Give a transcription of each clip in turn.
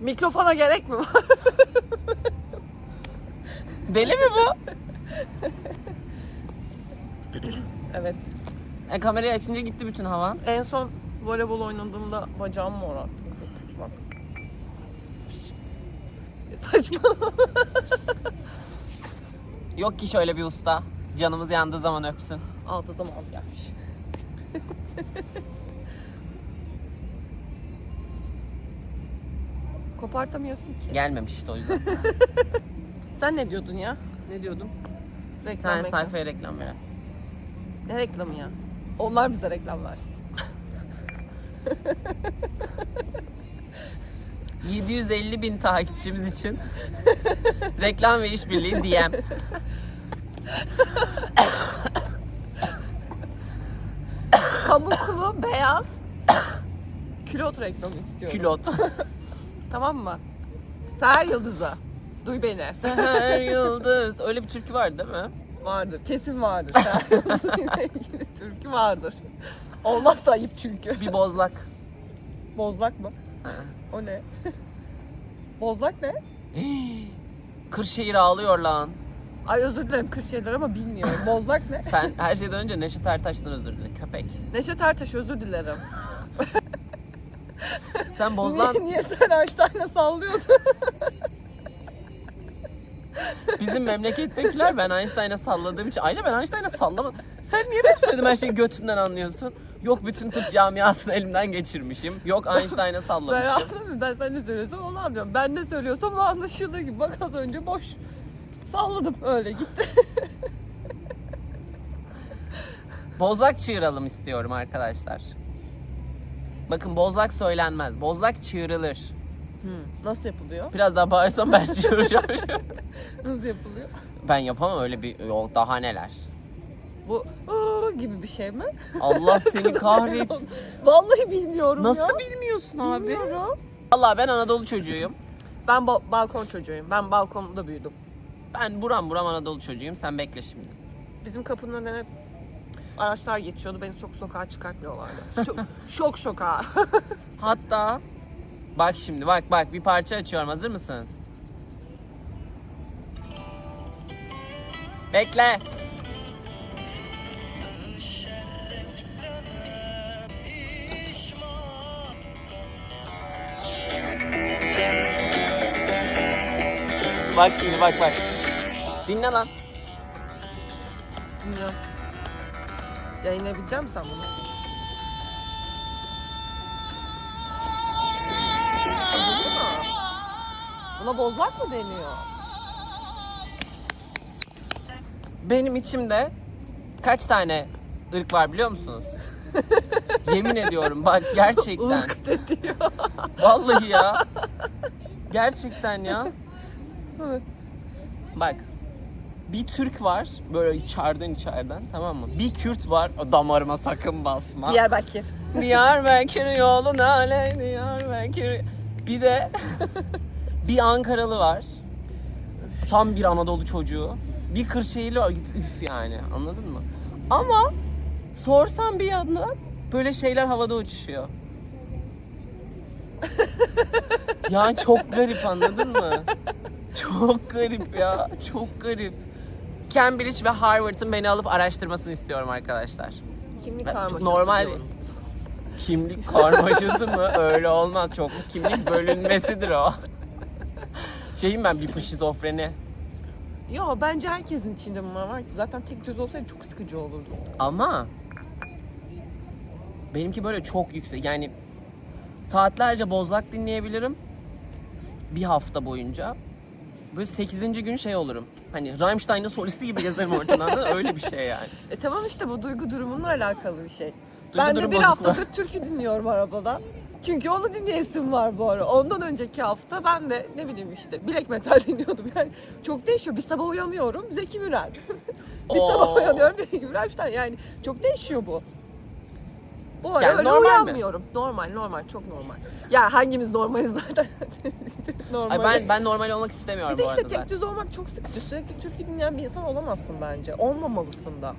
Mikrofona gerek mi var? Deli mi bu? evet. E, kamerayı açınca gitti bütün havan. En son voleybol oynadığımda bacağım mor kötü bak. Saçma. Yok ki şöyle bir usta. Canımız yandığı zaman öpsün. Altı zaman gelmiş. Kopartamıyorsun ki. Gelmemiş işte o yüzden. Sen ne diyordun ya? Ne diyordun? Bir Reklam, tane reklam. sayfaya reklam veren. Ne reklamı ya? Onlar bize reklam versin. 750 bin takipçimiz için reklam ve işbirliği DM. Pamuklu, beyaz, külot reklamı istiyorum. Külot. Tamam mı? Seher Yıldız'a. Duy beni. Seher Yıldız. Öyle bir türkü var değil mi? Vardır. Kesin vardır. Seher Yıldız'la ilgili türkü vardır. Olmazsa ayıp çünkü. Bir bozlak. Bozlak mı? O ne? Bozlak ne? Kırşehir ağlıyor lan. Ay özür dilerim Kırşehirler ama bilmiyorum. Bozlak ne? Sen her şeyden önce Neşet Ertaş'tan özür dile. Köpek. Neşet Ertaş özür dilerim. Sen bozlan Niye, niye sen Einstein'a sallıyordun? bizim memlekettekiler ben Einstein'a salladığım için. Ayrıca ben Einstein'a sallamadım. Sen niye benim söylediğim her şeyi götünden anlıyorsun? Yok bütün tıp camiasını elimden geçirmişim. Yok Einstein'a Ben sallamışım. anlamıyorum. Ben sen ne söylüyorsan onu anlıyorum. Ben ne söylüyorsam o anlaşıldığı gibi. Bak az önce boş. Salladım öyle gitti. Bozlak çığıralım istiyorum arkadaşlar. Bakın bozlak söylenmez. Bozlak çığırılır. Nasıl yapılıyor? Biraz daha bağırsam ben çığıracağım. Nasıl yapılıyor? ben yapamam öyle bir yok daha neler. Bu ıı gibi bir şey mi? Allah seni kahretsin. Vallahi bilmiyorum Nasıl ya. bilmiyorsun abi? Bilmiyorum. Allah ben Anadolu çocuğuyum. Ben ba- balkon çocuğuyum. Ben balkonda büyüdüm. Ben buram buram Anadolu çocuğuyum. Sen bekle şimdi. Bizim kapının önünden hep araçlar geçiyordu. Beni çok sokağa çıkartmıyorlardı. Şok şok şoka. Hatta bak şimdi bak bak bir parça açıyorum. Hazır mısınız? Bekle. Bak şimdi bak bak. Dinle lan. Bilmiyorum. Yayınlayabilecek misin sen bunu? Buna bozlak mı deniyor? Benim içimde kaç tane ırk var biliyor musunuz? Yemin ediyorum bak gerçekten. Irk dedi ya. Vallahi ya. Gerçekten ya. Bak. Bir Türk var böyle içeriden içeriden tamam mı? Bir Kürt var damarıma sakın basma. Diyarbakır. Diyarbakır yolun ale Diyarbakır. Bir de bir Ankaralı var. Tam bir Anadolu çocuğu. Bir Kırşehirli var. Üf yani anladın mı? Ama sorsan bir yandan böyle şeyler havada uçuşuyor. yani çok garip anladın mı? Çok garip ya. Çok garip. Cambridge ve Harvard'ın beni alıp araştırmasını istiyorum arkadaşlar. Kimlik Ben- karmaşası normal- diyoruz. Kimlik karmaşası mı? Öyle olmaz. Çok kimlik bölünmesidir o. Şeyim ben bir şizofreni. Yo bence herkesin içinde bunlar var ki. Zaten tek düz olsaydı çok sıkıcı olurdu. Ama benimki böyle çok yüksek. Yani saatlerce bozlak dinleyebilirim. Bir hafta boyunca. Böyle 8. gün şey olurum. Hani Rammstein'ın solisti gibi gezerim ortalarda. Öyle bir şey yani. E tamam işte bu duygu durumunla alakalı bir şey. Duygu ben de bir bozukluğu. haftadır türkü dinliyorum arabada. Çünkü onu dinleyesim var bu ara. Ondan önceki hafta ben de ne bileyim işte bilek metal dinliyordum. Yani çok değişiyor. Bir sabah uyanıyorum Zeki Müren. bir sabah Oo. uyanıyorum Zeki Müren işte yani çok değişiyor bu. Bu ara Yani öyle normal mi? uyanmıyorum. Normal normal çok normal. Ya hangimiz normaliz zaten. Normal. Ay ben ben normal olmak istemiyorum bir de bu işte arada tek zaten. düz olmak çok sıkıcı. Sürekli türkü dinleyen bir insan olamazsın bence. Olmamalısın da.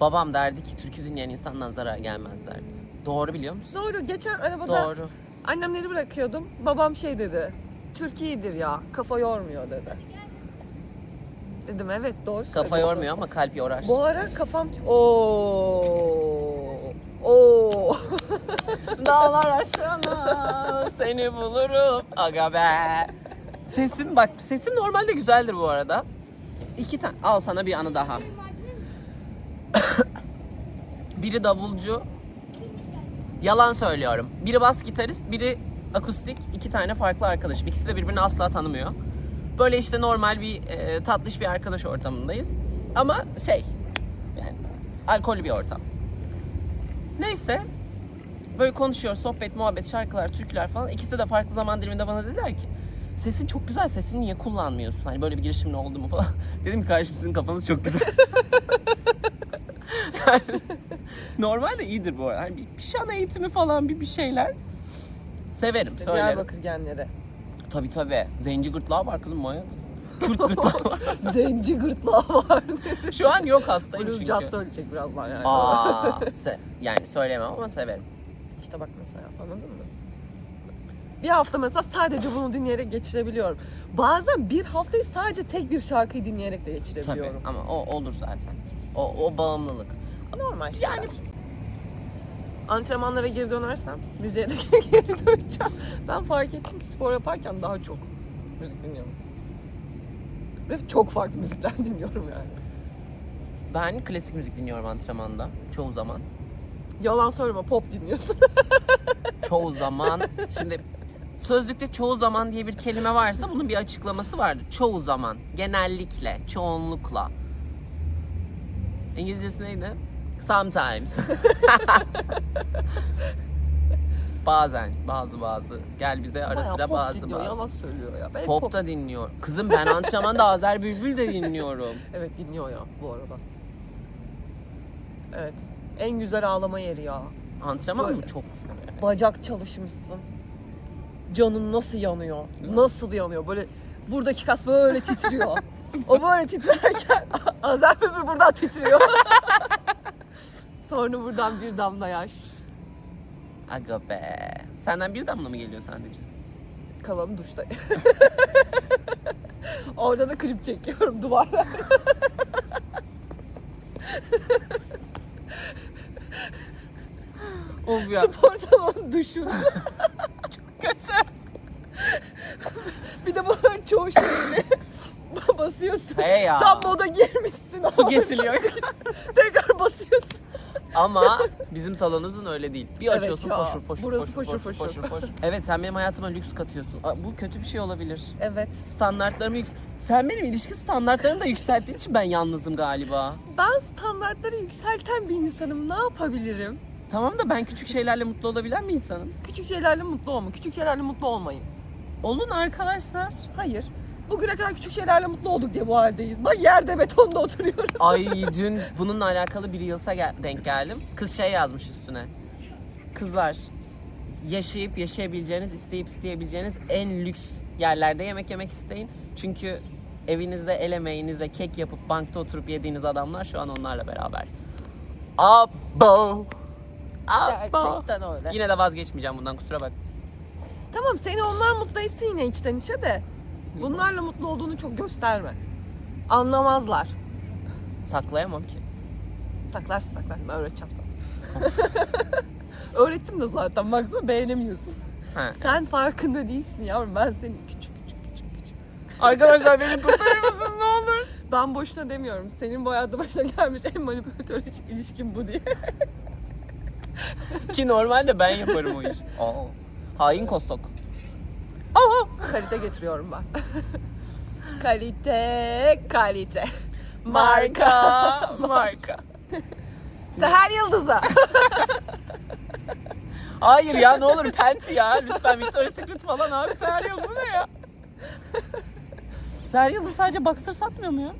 Babam derdi ki türkü dinleyen insandan zarar gelmez derdi. Doğru biliyor musun? Doğru. Geçen arabada Doğru. Annemleri bırakıyordum. Babam şey dedi. Türkiye'dir ya. Kafa yormuyor dedi. Dedim evet doğru Kafa söylüyorsun. yormuyor ama kalp yorar. Bu ara kafam... Oo. Oo. Dağlar aşağına seni bulurum aga be. Sesim bak sesim normalde güzeldir bu arada. İki tane al sana bir anı daha. biri davulcu. Yalan söylüyorum. Biri bas gitarist, biri akustik. iki tane farklı arkadaşım. İkisi de birbirini asla tanımıyor. Böyle işte normal bir e, tatlış bir arkadaş ortamındayız. Ama şey yani alkollü bir ortam. Neyse Böyle konuşuyor, sohbet, muhabbet, şarkılar, türküler falan. İkisi de farklı zaman diliminde bana dediler ki sesin çok güzel, sesini niye kullanmıyorsun? Hani böyle bir girişimin oldu mu falan. Dedim ki kardeşim sizin kafanız çok güzel. yani, normalde iyidir bu arada. Hani bir, bir şan eğitimi falan bir bir şeyler. Severim, İşte söylerim. Diyarbakır genleri. Tabii tabii. Zenci gırtlağı var kızım manyak? Kürt gırtlağı. Zenci gırtlağı var. Şu an yok hastayım Blue çünkü. Jazz söyleyecek birazdan yani. Aa, se- yani söylemem ama severim. İşte bak mesela anladın mı? Bir hafta mesela sadece bunu dinleyerek geçirebiliyorum. Bazen bir haftayı sadece tek bir şarkıyı dinleyerek de Tabii geçirebiliyorum. ama o olur zaten. O, o bağımlılık. Normal şeyler. Yani- Antrenmanlara geri dönersem, müziğe de geri döneceğim. Ben fark ettim ki spor yaparken daha çok müzik dinliyorum. Ve çok farklı müzikler dinliyorum yani. Ben klasik müzik dinliyorum antrenmanda çoğu zaman. Yalan söyleme pop dinliyorsun. Çoğu zaman. Şimdi sözlükte çoğu zaman diye bir kelime varsa bunun bir açıklaması vardır. Çoğu zaman, genellikle, çoğunlukla. İngilizcesi neydi? Sometimes. Bazen, bazı bazı. Gel bize ara Bayağı sıra pop bazı dinliyor, bazı. yalan söylüyor ya. Ben Pop pop da dinliyor. Kızım ben antrenmanda Azer Bülbül de dinliyorum. Evet dinliyor ya bu arada. Evet. En güzel ağlama yeri ya. Antrenman mı Böyle. çok güzel. Bacak çalışmışsın. Canın nasıl yanıyor? Nasıl yanıyor? Böyle buradaki kas böyle titriyor. o böyle titrerken Azer Bebe buradan titriyor. Sonra buradan bir damla yaş. Aga be. Senden bir damla mı geliyor sadece? Kalanı duşta. Orada da klip çekiyorum duvarlara. Of ya. Spor salonu duşun. Kötü. Bir de bunların çoğu şeyini basıyorsun. He ya. Tam moda girmişsin. Su kesiliyor. Tekrar basıyorsun. Ama bizim salonumuzun öyle değil. Bir Evet açıyorsun ya, foşur foşur burası foşur foşur foşur. Evet sen benim hayatıma lüks katıyorsun. Aa, Bu kötü bir şey olabilir. Evet. Standartlarımı yüks... Sen benim ilişki standartlarımı da yükselttiğin için ben yalnızım galiba. Ben standartları yükselten bir insanım. Ne yapabilirim? Tamam da ben küçük şeylerle mutlu olabilen bir insanım. Küçük şeylerle mutlu olma. Küçük şeylerle mutlu olmayın. Olun arkadaşlar. Hayır. Bugüne kadar küçük şeylerle mutlu olduk diye bu haldeyiz. Bak yerde betonda oturuyoruz. Ay dün bununla alakalı bir Reels'a gel- denk geldim. Kız şey yazmış üstüne. Kızlar yaşayıp yaşayabileceğiniz, isteyip isteyebileceğiniz en lüks yerlerde yemek yemek isteyin. Çünkü evinizde el emeğinizle kek yapıp bankta oturup yediğiniz adamlar şu an onlarla beraber. Abo. Abo. Gerçekten öyle. Yine de vazgeçmeyeceğim bundan kusura bak. Tamam seni onlar mutlu etsin yine içten içe de. Bunlarla mutlu olduğunu çok gösterme. Anlamazlar. Saklayamam ki. Saklarsın saklarsın ben öğreteceğim sana. Öğrettim de zaten baksana beğenemiyorsun. Ha. Sen farkında değilsin yavrum ben seni küçük küçük küçük küçük. Arkadaşlar beni kurtarır mısınız ne olur? Ben boşuna demiyorum. Senin bu hayatta başına gelmiş en manipülatör iş- ilişkin bu diye. Ki normalde ben yaparım o işi. Aa. Hain kostok. Kalite getiriyorum ben. kalite, kalite. Marka, Marka. Seher Yıldız'a. Hayır ya ne olur Penti ya. Lütfen Victoria's Secret falan abi. Seher Yıldız ne ya? Seher Yıldız sadece boxer satmıyor mu ya?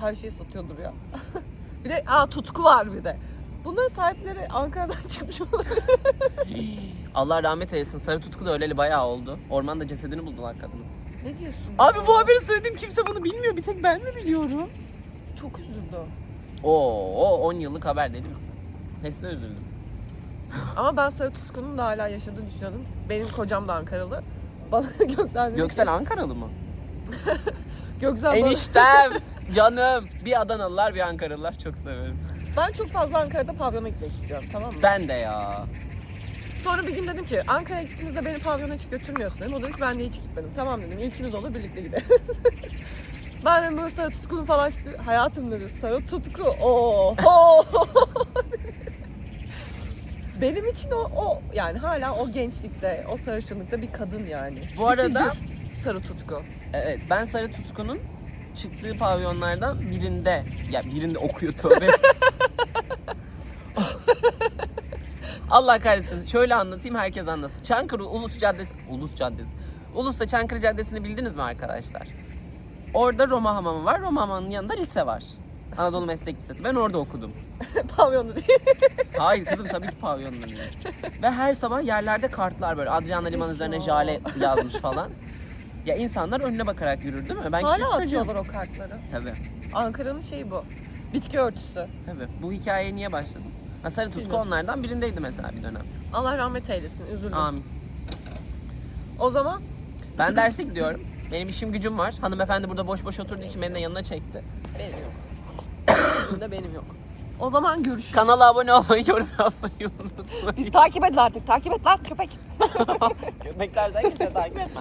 Her şeyi satıyordur ya. bir de aa tutku var bir de. Bunların sahipleri Ankara'dan çıkmış olabilir. Allah rahmet eylesin. Sarı Tutku da öleli bayağı oldu. Ormanda cesedini buldular kadının. ne diyorsun? Abi bu haberi söylediğim kimse bunu bilmiyor. Bir tek ben mi biliyorum? Çok üzüldüm. Oo, o 10 yıllık haber deli misin? Nesine üzüldüm. Ama ben Sarı Tutku'nun da hala yaşadığını düşünüyordum. Benim kocam da Ankaralı. Bana Göksel dedi Göksel ki, Ankaralı mı? Göksel bana- Eniştem, canım. Bir Adanalılar, bir Ankaralılar çok severim. Ben çok fazla Ankara'da pavyona gitmek istiyorum tamam mı? Ben de ya. Sonra bir gün dedim ki Ankara'ya gittiğimizde beni pavyona hiç götürmüyorsun dedim. O dedi ki ben de hiç gitmedim. Tamam dedim ilkimiz olur birlikte gidelim. ben de böyle sarı tutkunu falan çıktı. Hayatım dedi sarı tutku. Oo. Benim için o, o yani hala o gençlikte, o sarışınlıkta bir kadın yani. Bu arada- sarı tutku. Evet, ben Sarı Tutku'nun çıktığı pavyonlardan birinde, ya birinde okuyor tövbe. Allah kahretsin. Şöyle anlatayım herkes anlasın. Çankırı Ulus Caddesi, Ulus Caddesi. Ulus'ta Çankırı Caddesi'ni bildiniz mi arkadaşlar? Orada Roma Hamamı var. Roma Hamamı'nın yanında lise var. Anadolu Meslek Lisesi. Ben orada okudum. Pavyonda değil. Hayır kızım tabii ki pavyonda değil. Ve her sabah yerlerde kartlar böyle. Adriana Liman üzerine jale yazmış falan. Ya insanlar önüne bakarak yürür değil mi? Ben küçük Hala çocuğum. atıyorlar o kartları. Tabii. Ankara'nın şeyi bu. Bitki örtüsü. Tabii. Bu hikayeye niye başladım? Ha, Sarı Tutku Bilmiyorum. onlardan birindeydi mesela bir dönem. Allah rahmet eylesin. Üzüldüm. Amin. O zaman Ben derse gidiyorum. Benim işim gücüm var. Hanımefendi burada boş boş oturduğu için beni de yanına çekti. Benim yok. Şimdi benim yok. o zaman görüşürüz. Kanala abone olmayı, yorum yapmayı unutmayın. Biz takip edin artık. Takip et lan köpek. Köpeklerden kimse takip etme.